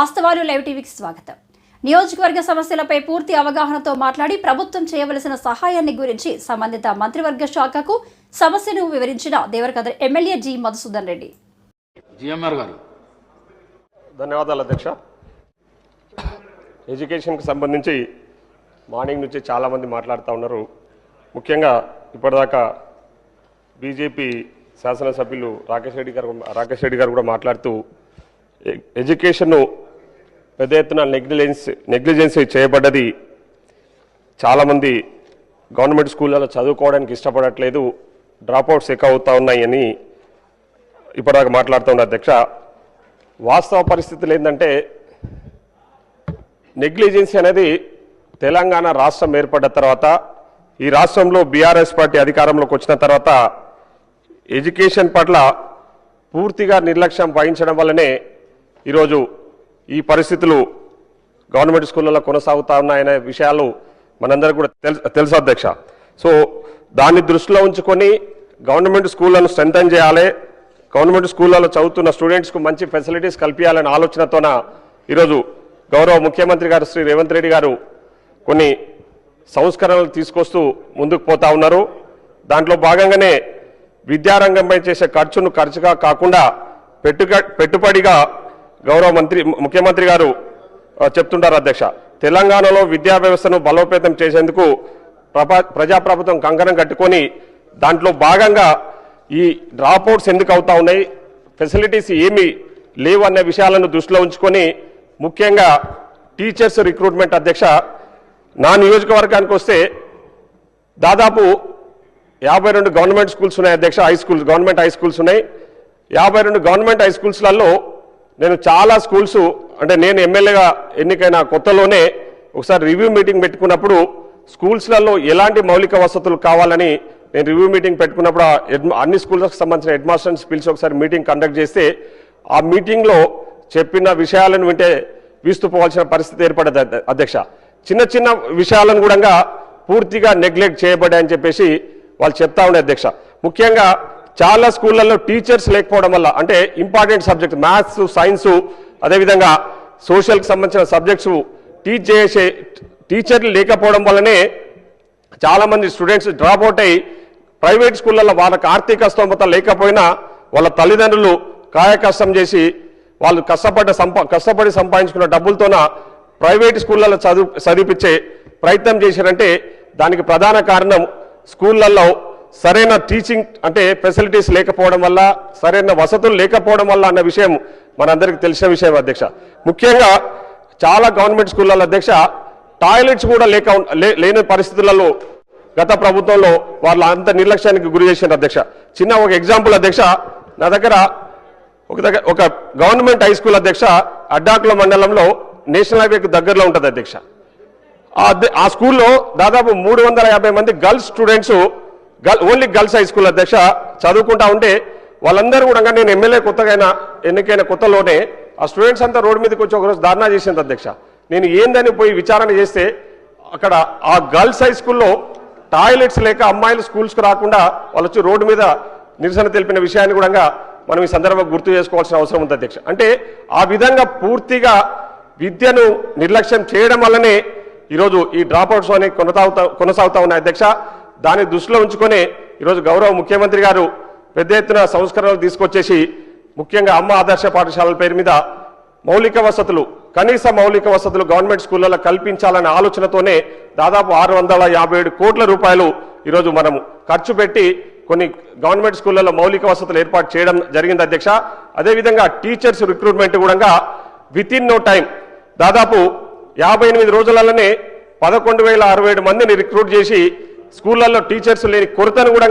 వాస్తవాలు లైవ్ టీవీకి స్వాగతం. నియోజకవర్గ సమస్యలపై పూర్తి అవగాహనతో మాట్లాడి ప్రభుత్వం చేయవలసిన సహాయాన్ని గురించి సంబంధిత మంత్రివర్గ శాఖకు సమస్యను వివరించిన Devarakadra MLA G Madhusudan Reddy. GMR garu. ధన్యవాదాలు అధ్యక్ష. ఎడ్యుకేషన్కి సంబంధించి మార్నింగ్ నుంచి చాలామంది మాట్లాడుతూ ఉన్నారు. ముఖ్యంగా ఇప్పటిదాకా బీజేపీ శాసనసభ్యులు రాకేష్ రెడ్డి గారు రాకేష్ రెడ్డి గారు కూడా మాట్లాడుతూ ఎ- ఎడ్యుకేషన్ను పెద్ద ఎత్తున నెగ్లిజెన్స్ నెగ్లిజెన్సీ చేయబడ్డది. చాలామంది గవర్నమెంట్ స్కూళ్ళలో చదువుకోవడానికి ఇష్టపడట్లేదు. డ్రాప్అవుట్స్ ఎక్కువ అవుతూ ఉన్నాయని ఇప్పటిదాకా మాట్లాడుతున్న అధ్యక్ష వాస్తవ పరిస్థితులు ఏంటంటే నెగ్లిజెన్సీ అనేది తెలంగాణ రాష్ట్రం ఏర్పడ్డ తర్వాత ఈ రాష్ట్రంలో బీఆర్ఎస్ పార్టీ అధికారంలోకి వచ్చిన తర్వాత ఎడ్యుకేషన్ పట్ల పూర్తిగా నిర్లక్ష్యం వహించడం వల్లనే ఈరోజు ఈ పరిస్థితులు గవర్నమెంట్ స్కూళ్ళలో కొనసాగుతా ఉన్నాయనే విషయాలు మనందరికీ కూడా తెలుసు తెలుసు అధ్యక్ష. సో దాన్ని దృష్టిలో ఉంచుకొని గవర్నమెంట్ స్కూళ్ళను స్ట్రెంథన్ చేయాలి. గవర్నమెంట్ స్కూళ్ళలో చదువుతున్న స్టూడెంట్స్కు మంచి ఫెసిలిటీస్ కల్పించాలనే ఆలోచనతోన ఈరోజు గౌరవ ముఖ్యమంత్రి గారు శ్రీ రేవంత్ రెడ్డి గారు కొన్ని సంస్కరణలు తీసుకొస్తూ ముందుకు పోతా ఉన్నారు. దాంట్లో భాగంగానే విద్యారంగంపై చేసే ఖర్చును ఖర్చుగా కాకుండా పెట్టుబడిగా గౌరవ మంత్రి ముఖ్యమంత్రి గారు చెప్తుంటారు అధ్యక్ష. తెలంగాణలో విద్యా వ్యవస్థను బలోపేతం చేసేందుకు ప్రజాప్రభుత్వం కంకణం కట్టుకొని దాంట్లో భాగంగా ఈ డ్రాప్అవుట్స్ ఎందుకు అవుతా ఉన్నాయి ఫెసిలిటీస్ ఏమి లేవు అనే విషయాలను దృష్టిలో ఉంచుకొని ముఖ్యంగా టీచర్స్ రిక్రూట్మెంట్ అధ్యక్ష నా నియోజకవర్గానికి వస్తే దాదాపు యాభై రెండు గవర్నమెంట్ స్కూల్స్ ఉన్నాయి అధ్యక్ష high schools government high schools ఉన్నాయి. యాభై రెండు గవర్నమెంట్ హై స్కూల్స్లలో నేను చాలా స్కూల్స్ అంటే నేను ఎమ్మెల్యేగా ఎన్నికైన కొత్తలోనే ఒకసారి రివ్యూ మీటింగ్ పెట్టుకున్నప్పుడు స్కూల్స్లలో ఎలాంటి మౌలిక వసతులు కావాలని నేను రివ్యూ మీటింగ్ పెట్టుకున్నప్పుడు అన్ని స్కూల్స్కి సంబంధించిన హెడ్ మాస్టర్స్ పిలిచి ఒకసారి మీటింగ్ కండక్ట్ చేస్తే ఆ మీటింగ్లో చెప్పిన విషయాలను వింటే వీస్తుపోవాల్సిన పరిస్థితి ఏర్పడదు అధ్యక్ష. చిన్న చిన్న విషయాలను కూడా పూర్తిగా నెగ్లెక్ట్ చేయబడ్డాయని చెప్పేసి వాళ్ళు చెప్తా ఉండే అధ్యక్ష. ముఖ్యంగా చాలా స్కూళ్ళల్లో టీచర్స్ లేకపోవడం వల్ల అంటే ఇంపార్టెంట్ సబ్జెక్ట్ మ్యాథ్స్ సైన్స్ అదేవిధంగా సోషల్కి సంబంధించిన సబ్జెక్ట్స్ టీచ్ చేసే టీచర్లు లేకపోవడం వల్లనే చాలామంది స్టూడెంట్స్ డ్రాప్ అవుట్ అయ్యి ప్రైవేట్ స్కూళ్ళల్లో వాళ్ళకి ఆర్థిక స్తోమత లేకపోయినా వాళ్ళ తల్లిదండ్రులు కాయకష్టం చేసి వాళ్ళు కష్టపడ్డ సంపా కష్టపడి సంపాదించుకున్న డబ్బులతోన ప్రైవేట్ స్కూళ్ళల్లో చదువు చదివిపించే ప్రయత్నం చేశారంటే దానికి ప్రధాన కారణం స్కూళ్ళల్లో సరైన టీచింగ్ అంటే ఫెసిలిటీస్ లేకపోవడం వల్ల సరైన వసతులు లేకపోవడం వల్ల అన్న విషయం మనందరికీ తెలిసిన విషయం అధ్యక్ష. ముఖ్యంగా చాలా గవర్నమెంట్ స్కూళ్ళ అధ్యక్ష టాయిలెట్స్ కూడా లేక లే- లేని పరిస్థితులలో గత ప్రభుత్వంలో వాళ్ళ అంత నిర్లక్ష్యానికి గురి చేసిన అధ్యక్ష. చిన్న ఒక ఎగ్జాంపుల్ అధ్యక్ష నా దగ్గర ఒక దగ్గర ఒక గవర్నమెంట్ హై స్కూల్ అధ్యక్ష అడ్డాకుల మండలంలో నేషనల్ హైవేకి దగ్గరలో ఉంటుంది అధ్యక్ష. ఆ స్కూల్లో దాదాపు మూడు వందల యాభై మంది girls students girl only girls high school అధ్యక్ష చదువుకుంటా ఉంటే వాళ్ళందరూ కూడా నేను ఎమ్మెల్యే కొత్తగా ఎన్నికైన కొత్తలోనే ఆ స్టూడెంట్స్ అంతా రోడ్డు మీదకి వచ్చి ఒకరోజు ధర్నా చేసింది అధ్యక్ష. నేను ఏందని పోయి విచారణ చేస్తే అక్కడ ఆ గర్ల్స్ హై స్కూల్లో టాయిలెట్స్ లేక అమ్మాయిలు స్కూల్స్కి రాకుండా వాళ్ళు వచ్చి రోడ్డు మీద నిరసన తెలిపిన విషయాన్ని కూడా మనం ఈ సందర్భంగా గుర్తు చేసుకోవాల్సిన అవసరం ఉంది అధ్యక్ష. అంటే ఆ విధంగా పూర్తిగా విద్యను నిర్లక్ష్యం చేయడం వల్లనే ఈరోజు ఈ డ్రాప్అవుట్స్ అనేవి కొనసాగుతా కొనసాగుతా ఉన్నాయి అధ్యక్ష. దాన్ని దృష్టిలో ఉంచుకొని ఈరోజు గౌరవ ముఖ్యమంత్రి గారు పెద్ద ఎత్తున సంస్కరణలు తీసుకొచ్చేసి ముఖ్యంగా అమ్మ ఆదర్శ పాఠశాలల పేరు మీద మౌలిక వసతులు కనీస మౌలిక వసతులు గవర్నమెంట్ స్కూళ్ళలో కల్పించాలనే ఆలోచనతోనే దాదాపు ఆరు వందల యాభై ఏడు కోట్ల రూపాయలు ఈరోజు మనము ఖర్చు పెట్టి కొన్ని గవర్నమెంట్ స్కూళ్ళలో మౌలిక వసతులు ఏర్పాటు చేయడం జరిగింది అధ్యక్ష. అదేవిధంగా టీచర్స్ రిక్రూట్మెంట్ కూడా విత్ ఇన్ నో టైం దాదాపు యాభై ఎనిమిది రోజులలోనే పదకొండు వేల అరవై ఏడు మందిని రిక్రూట్ చేసి స్కూళ్ళల్లో టీచర్స్ లేని కొరతను కూడా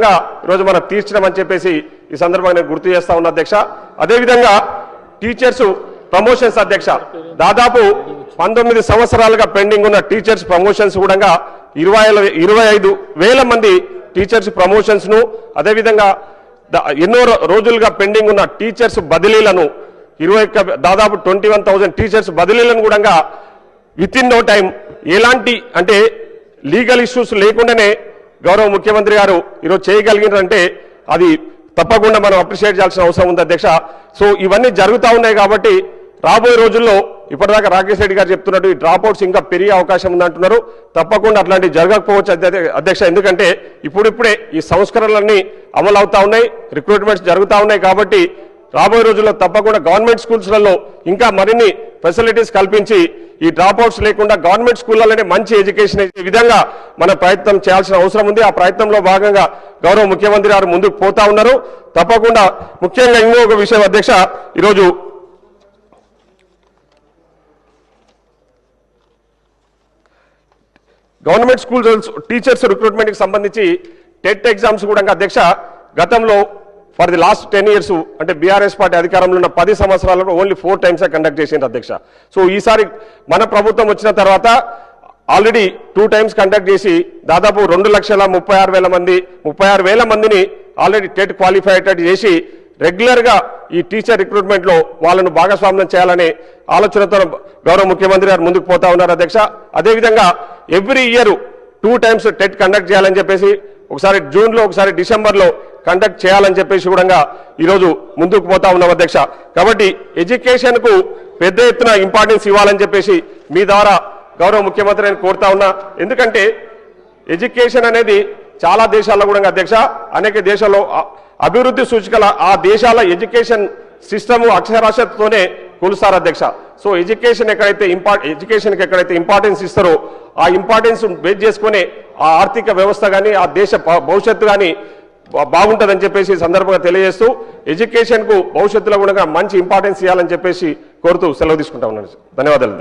ఈరోజు మనం తీర్చడం చెప్పేసి ఈ సందర్భంగా నేను గుర్తు చేస్తా ఉన్నా అధ్యక్ష. అదేవిధంగా టీచర్స్ ప్రమోషన్స్ అధ్యక్ష. దాదాపు పంతొమ్మిది సంవత్సరాలుగా పెండింగ్ ఉన్న టీచర్స్ ప్రమోషన్స్ కూడా ఇరవై ఇరవై ఐదు వేల మంది టీచర్స్ ప్రమోషన్స్ను అదేవిధంగా ఎన్నో రోజులుగా పెండింగ్ ఉన్న టీచర్స్ బదిలీలను ఇరవై దాదాపు ట్వంటీ వన్ థౌసండ్ టీచర్స్ బదిలీలను కూడా విత్ ఇన్ నో టైం ఎలాంటి అంటే లీగల్ ఇష్యూస్ లేకుండానే గౌరవ ముఖ్యమంత్రి గారు ఈరోజు చేయగలిగినారంటే అది తప్పకుండా మనం అప్రిషియేట్ చేయాల్సిన అవసరం ఉంది అధ్యక్ష. సో ఇవన్నీ జరుగుతూ ఉన్నాయి కాబట్టి రాబోయే రోజుల్లో ఇప్పటిదాకా రాకేష్ రెడ్డి గారు చెప్తున్నట్టు ఈ డ్రాప్ అవుట్స్ ఇంకా పెరిగే అవకాశం ఉందంటున్నారు తప్పకుండా అట్లాంటివి జరగకపోవచ్చు అధ్యక్ష ఎందుకంటే ఇప్పుడిప్పుడే ఈ సంస్కరణలన్నీ అమలు అవుతా ఉన్నాయి రిక్రూట్మెంట్స్ జరుగుతూ ఉన్నాయి కాబట్టి రాబోయే రోజుల్లో తప్పకుండా గవర్నమెంట్ స్కూల్స్లలో ఇంకా మరిన్ని ఫెసిలిటీస్ కల్పించి ఈ డ్రాప్ అవుట్స్ లేకుండా గవర్నమెంట్ స్కూళ్ళలోనే మంచి ఎడ్యుకేషన్ ఇచ్చే విధంగా మన ప్రయత్నం చేయాల్సిన అవసరం ఉంది. ఆ ప్రయత్నంలో భాగంగా గౌరవ ముఖ్యమంత్రి గారు ముందుకు పోతా ఉన్నారు. తప్పకుండా ముఖ్యంగా ఇంకొక విషయం అధ్యక్ష ఈరోజు గవర్నమెంట్ స్కూల్స్ టీచర్స్ రిక్రూట్మెంట్కి సంబంధించి టెట్ ఎగ్జామ్స్ కూడా అధ్యక్ష గతంలో for the last ten years అంటే బీఆర్ఎస్ పార్టీ అధికారంలో ఉన్న పది సంవత్సరాలలో ఓన్లీ ఫోర్ టైమ్స్ కండక్ట్ చేసింది అధ్యక్ష. సో ఈసారి మన ప్రభుత్వం వచ్చిన తర్వాత ఆల్రెడీ టూ టైమ్స్ కండక్ట్ చేసి దాదాపు రెండు లక్షల ముప్పై ఆరు వేల మంది ముప్పై ఆరు వేల మందిని ఆల్రెడీ టెట్ క్వాలిఫై అయ్యేటట్టు చేసి రెగ్యులర్గా ఈ టీచర్ రిక్రూట్మెంట్లో వాళ్ళను భాగస్వామ్యం చేయాలనే ఆలోచనతో గౌరవ ముఖ్యమంత్రి గారు ముందుకు పోతా ఉన్నారు అధ్యక్ష. అదేవిధంగా every year two times TET conduct చేయాలని చెప్పేసి ఒకసారి జూన్లో ఒకసారి డిసెంబర్లో కండక్ట్ చేయాలని చెప్పేసి కూడా ఈరోజు ముందుకు పోతా ఉన్నాం అధ్యక్ష. కాబట్టి ఎడ్యుకేషన్కు పెద్ద ఎత్తున ఇంపార్టెన్స్ ఇవ్వాలని చెప్పేసి మీ ద్వారా గౌరవ ముఖ్యమంత్రి నేను కోరుతా ఉన్నా. ఎందుకంటే ఎడ్యుకేషన్ అనేది చాలా దేశాల్లో కూడా అధ్యక్ష అనేక దేశాల్లో అభివృద్ధి సూచికల ఆ దేశాల ఎడ్యుకేషన్ సిస్టమ్ అక్షరాస్యతతోనే కొలుస్తారు అధ్యక్ష. సో ఎడ్యుకేషన్ ఎక్కడైతే ఇంపార్ట్ ఎడ్యుకేషన్కి ఎక్కడైతే ఇంపార్టెన్స్ ఇస్తారో ఆ ఇంపార్టెన్స్ బేస్ చేసుకునే ఆ ఆర్థిక వ్యవస్థ కానీ ఆ దేశ భవిష్యత్తు కానీ బాగుంటుందని చెప్పేసి సందర్భంగా తెలియజేస్తూ ఎడ్యుకేషన్కు భవిష్యత్తులో కూడా మంచి ఇంపార్టెన్స్ ఇవ్వాలని చెప్పేసి కోరుతూ సెలవు తీసుకుంటా ఉన్నాను ధన్యవాదాలు